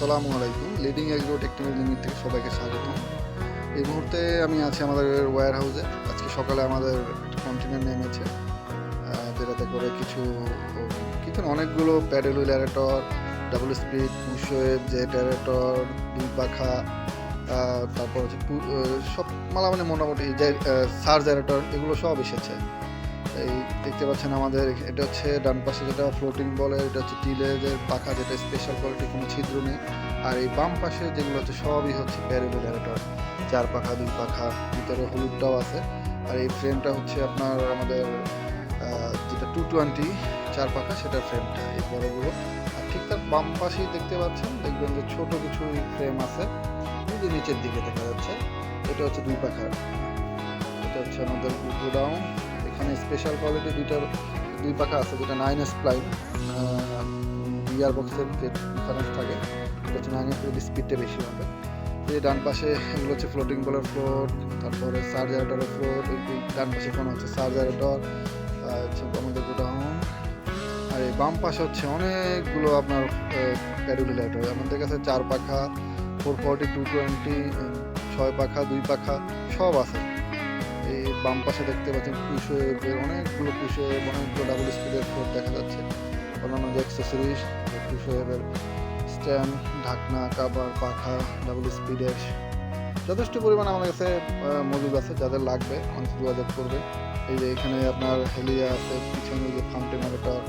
আসসালামু আলাইকুম। Leading agro technology limit থেকে সবাইকে স্বাগতম। এই মুহূর্তে আমি আছি আমাদের ওয়্যার হাউসে আজকে সকালে আমাদের কন্টেনার নেমেছে যেটাতে করে কিছু কিছু অনেকগুলো paddle wheel aerator double speed push wave jet aerator দুই পাখা তারপর হচ্ছে সব মালা মানে মোটামুটি যে সার্জ অ্যারেটর এগুলো সব এসেছে। এই দেখতে পাচ্ছেন আমাদের, এটা হচ্ছে ডান পাশে যেটা ফ্লোটিং বলে, এটা হচ্ছে টিলেজের পাখা যেটা স্পেশাল কোয়ালিটি কোনো ছিদ্র নেই। আর এই বাম পাশে যেগুলো হচ্ছে সবই হচ্ছে প্যারেবল জেনারেটর চার পাখা, দুই পাখা, ভিতরে হলুদটাও আছে। আর এই ফ্রেমটা হচ্ছে আপনার আমাদের যেটা টু টোয়েন্টি চার পাখা, সেটার ফ্রেমটা এই বড়গুলো। আর ঠিক তার বাম পাশেই দেখতে পাচ্ছেন, দেখবেন যে ছোট কিছু ফ্রেম আছে। কিন্তু নিচের দিকে দেখা যাচ্ছে, এটা হচ্ছে দুই পাখার। এটা হচ্ছে আমাদের গোডাউন। এখানে স্পেশাল কোয়ালিটি দুইটা দুই পাখা আছে, যেটা নাইন এস প্লাইন গিয়ার বক্সের যে ডিফারেন্স থাকে, এটা হচ্ছে নাইন এস স্পিডটা বেশি হবে। এই ডান পাশে এগুলো হচ্ছে ফ্লোটিং বলের ফ্লোট তারপরে সার্জারেটরের ফ্লোট ডান পাশে কোনো হচ্ছে সার্জারেটর হচ্ছে আমাদের গোডাউন আর এই বাম পাশে হচ্ছে অনেকগুলো আপনার প্যাডুলিলাইটর আমাদের কাছে চার পাখা ফোর ফর্টি টু টোয়েন্টি ছয় পাখা, দুই পাখা, সব আছে। এই বাম পাশে দেখতে পাচ্ছেন পুষোয়ের অনেকগুলো পুষোয়েব অনেকগুলো ডাবল স্পিডের ফ্লোর দেখা যাচ্ছে। অন্যান্য যে অ্যাক্সেসরিজ পুষোয়েবের স্ট্যান্ড ঢাকনা কাবার পাখা ডাবল স্পিডের যথেষ্ট পরিমাণ আমাদের কাছে মজুদ আছে, যাদের লাগবে আমাদের যোগাযোগ করবে। এই যে এখানে আপনার হেলিয়া আছে, পিছনে যে ফাউন্টেন মোটর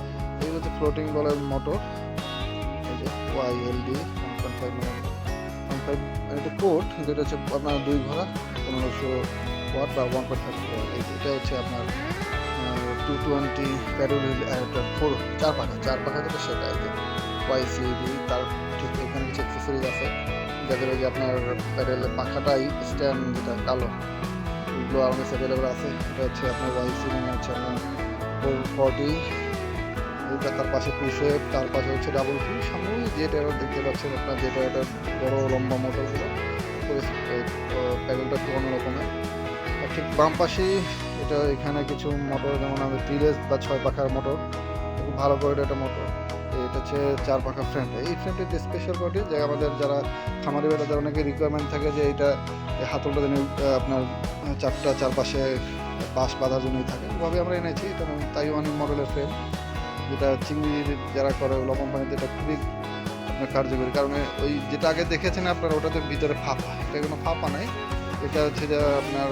এই হচ্ছে ফ্লোটিং বলের মোটর এই যে Y L D one point five one five এটা কোট যেটা হচ্ছে আপনার দুই ঘোড়া, পনেরোশো ওয়াট বা ওয়ান পয়েন্ট ফাইভ এটা হচ্ছে আপনার টু টোয়েন্টি প্যাডেল ফোর চার পাখা চার পাখা যেটা সেটা যে ওয়াই সিডি তার ঠিক এখানে কিছু অ্যাক্সেসরিজ আছে। যাদের ওই যে আপনার প্যাডেলের পাখাটাই স্ট্যান্ড যেটা কালো এগুলো আমার কাছে অ্যাভেলেবেল আছে। এটা হচ্ছে আপনার ওয়াই সি মানে হচ্ছে আপনার ফোর ফর্টি এইটা তার পাশে পুশেপ তার পাশে হচ্ছে ডাবল ফি সামনে জেট এরো দেখতে পাচ্ছেন আপনার জেট এরোটার বড় লম্বা মোটরগুলো প্যাডেলটা একটু অন্যরকমের ঠিক বাম পাশেই এটা এখানে কিছু মোটর, যেমন আমাদের তিরিশ বা ছয় পাখার মোটর, খুব ভালো করে একটা মোটর। এটা হচ্ছে চার পাখা ফ্রেন্ড এই যে স্পেশাল কোয়ালিটি যে আমাদের যারা খামারি বেড়াদের অনেকে রিকোয়ারমেন্ট থাকে যে এটা হাতলটা যেন আপনার চারটা চারপাশে বাঁশ বাঁধার জন্যই থাকে। ওভাবে আমরা এনেছি, এটা তাইওয়ানি মডেলের ফ্রেম যেটা চিংড়ি যারা করে ওলা কোম্পানিতে এটা খুবই আপনার কার্যকরী। কারণ ওই যেটা আগে দেখেছেন আপনার, ওটাতে ভিতরে ফাঁপা এটা কোনো ফাঁপা নাই। এটা হচ্ছে যে আপনার